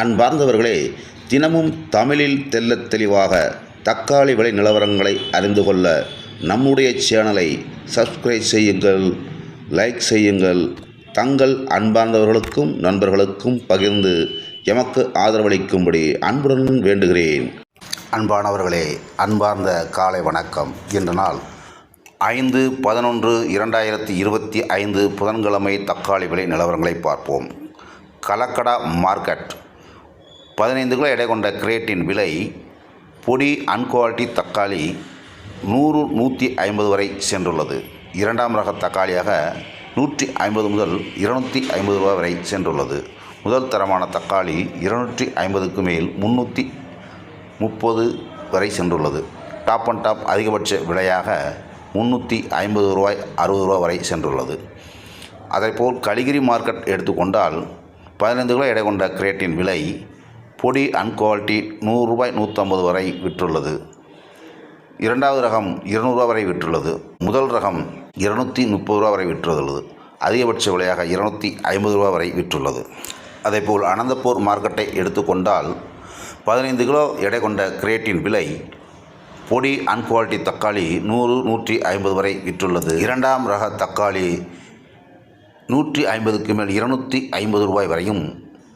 அன்பார்ந்தவர்களே தினமும் தமிழில் தெல்ல தெளிவாக தக்காளி விலை நிலவரங்களை அறிந்து கொள்ள நம்முடைய சேனலை சப்ஸ்கிரைப் செய்யுங்கள் லைக் செய்யுங்கள். தங்கள் அன்பார்ந்தவர்களுக்கும் நண்பர்களுக்கும் பகிர்ந்து எமக்கு ஆதரவளிக்கும்படி அன்புடன் வேண்டுகிறேன். அன்பானவர்களே அன்பார்ந்த காலை வணக்கம். இன்று நாள் ஐந்து பதினொன்று இரண்டாயிரத்தி இருபத்தி ஐந்து புதன்கிழமை தக்காளி விலை நிலவரங்களை பார்ப்போம். கலக்கடா மார்க்கெட். பதினைந்து கிலோ எடை கொண்ட கிரேட்டின் விலை பொடி அன்குவாலிட்டி தக்காளி நூறு நூற்றி ஐம்பது வரை சென்றுள்ளது. இரண்டாம் ரக தக்காளியாக நூற்றி ஐம்பது முதல் இருநூற்றி ஐம்பது ரூபாய் வரை சென்றுள்ளது. முதல் தரமான தக்காளி இருநூற்றி ஐம்பதுக்கு மேல் முந்நூற்றி முப்பது வரை சென்றுள்ளது. டாப் அண்ட் டாப் அதிகபட்ச விலையாக முந்நூற்றி ஐம்பது ரூபாய் அறுபது ரூபாய் வரை சென்றுள்ளது. அதேபோல் கலிகிரி மார்க்கெட் எடுத்துக்கொண்டால் பதினைந்து கிலோ எடை கொண்ட கிரேட்டின் விலை பொடி அன்குவாலிட்டி நூறு ரூபாய் நூற்றம்பது வரை விற்றுள்ளது. இரண்டாவது ரகம் இருநூறுவா வரை விற்றுள்ளது. முதல் ரகம் இருநூற்றி முப்பது ரூபா வரை விற்றுள்ளது. அதிகபட்ச விலையாக இருநூற்றி ஐம்பது ரூபா வரை விற்றுள்ளது. அதேபோல் அனந்தப்பூர் மார்க்கெட்டை எடுத்துக்கொண்டால் பதினைந்து கிலோ எடை கொண்ட கிரேட்டின் விலை பொடி அன்குவாலிட்டி தக்காளி நூறு நூற்றி ஐம்பது வரை விற்றுள்ளது. இரண்டாம் ரக தக்காளி நூற்றி ஐம்பதுக்கு மேல் இருநூற்றி ஐம்பது ரூபாய் வரையும்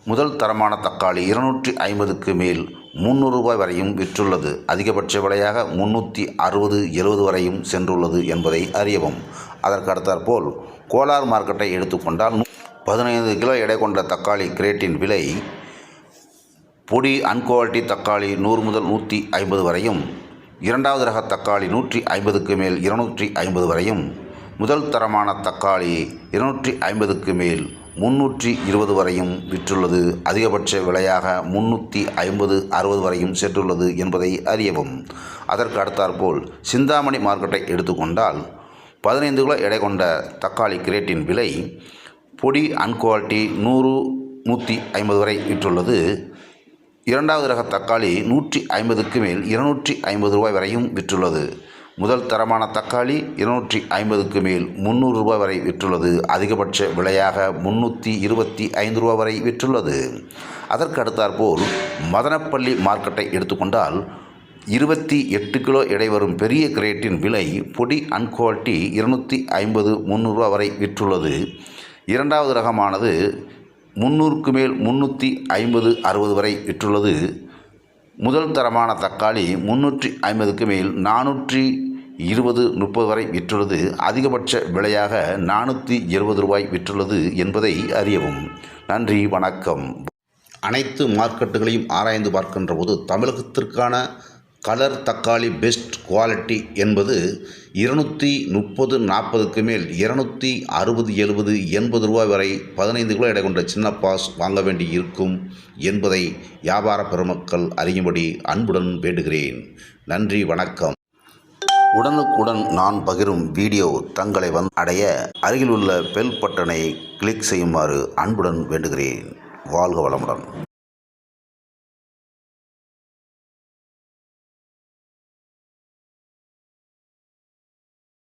முதல் தரமான தக்காளி இருநூற்றி ஐம்பதுக்கு மேல் முந்நூறு ரூபாய் வரையும் விற்றுள்ளது. அதிகபட்ச விலையாக முந்நூற்றி அறுபது எழுபது வரையும் சென்றுள்ளது என்பதை அறியவும். அதற்கு அடுத்தாற்போல் கோலார் மார்க்கெட்டை எடுத்துக்கொண்டால் பதினைந்து கிலோ எடை கொண்ட தக்காளி கிரேட்டின் விலை பொடி அன்குவாலிட்டி தக்காளி நூறு முதல் நூற்றி ஐம்பது வரையும் இரண்டாவது ரக தக்காளி நூற்றி ஐம்பதுக்கு மேல் இருநூற்றி ஐம்பது வரையும் முதல் தரமான தக்காளி இருநூற்றி ஐம்பதுக்கு மேல் முன்னூற்றி இருபது வரையும் விற்றுள்ளது. அதிகபட்ச விலையாக முன்னூற்றி ஐம்பது அறுபது வரையும் சென்றுள்ளது என்பதை அறியவும். அதற்கு அடுத்தாற்போல் சிந்தாமணி மார்க்கெட்டை எடுத்துக்கொண்டால் பதினைந்து கிலோ எடை கொண்ட தக்காளி கிரேட்டின் விலை பொடி அன்குவாலிட்டி நூறு நூற்றி ஐம்பது வரை விற்றுள்ளது. இரண்டாவது ரக தக்காளி நூற்றி ஐம்பதுக்கு மேல் இருநூற்றி ஐம்பது ரூபாய் வரையும் விற்றுள்ளது. முதல் தரமான தக்காளி இருநூற்றி ஐம்பதுக்கு மேல் முந்நூறு ரூபாய் வரை விற்றுள்ளது. அதிகபட்ச விலையாக முன்னூற்றி இருபத்தி ஐந்து ரூபாய் வரை விற்றுள்ளது. அதற்கு அடுத்தாற்போல் மதனப்பள்ளி மார்க்கெட்டை எடுத்துக்கொண்டால் இருபத்தி எட்டு கிலோ எடை வரும் பெரிய கிரேட்டின் விலை பொடி அன்குவாலிட்டி இருநூற்றி ஐம்பது முந்நூறுரூவா வரை விற்றுள்ளது. இரண்டாவது ரகமானது முந்நூறுக்கு மேல் முந்நூற்றி ஐம்பது அறுபது வரை விற்றுள்ளது. முதல் தரமான தக்காளி முந்நூற்றி ஐம்பதுக்கு மேல் நானூற்றி இருபது முப்பது வரை விற்றுள்ளது. அதிகபட்ச விலையாக நானூற்றி இருபது ரூபாய் விற்றுள்ளது என்பதை அறியவும். நன்றி வணக்கம். அனைத்து மார்க்கெட்டுகளையும் ஆராய்ந்து பார்க்கின்ற போது தமிழகத்திற்கான கலர் தக்காளி பெஸ்ட் குவாலிட்டி என்பது இருநூற்றி முப்பது நாற்பதுக்கு மேல் இருநூற்றி அறுபது எழுபது எண்பது ரூபாய் வரை பதினைந்து கிலோ எடை கொண்ட சின்ன பாஸ் வாங்க வேண்டி இருக்கும் என்பதை வியாபார பெருமக்கள் அறியும்படி அன்புடன் வேண்டுகிறேன். நன்றி வணக்கம். உடனுக்குடன் நான் பகிரும் வீடியோ தங்களை வந்து அடைய அருகில் உள்ள பெல் பட்டனை கிளிக் செய்யுமாறு அன்புடன் வேண்டுகிறேன். வாழ்க வளமுடன்.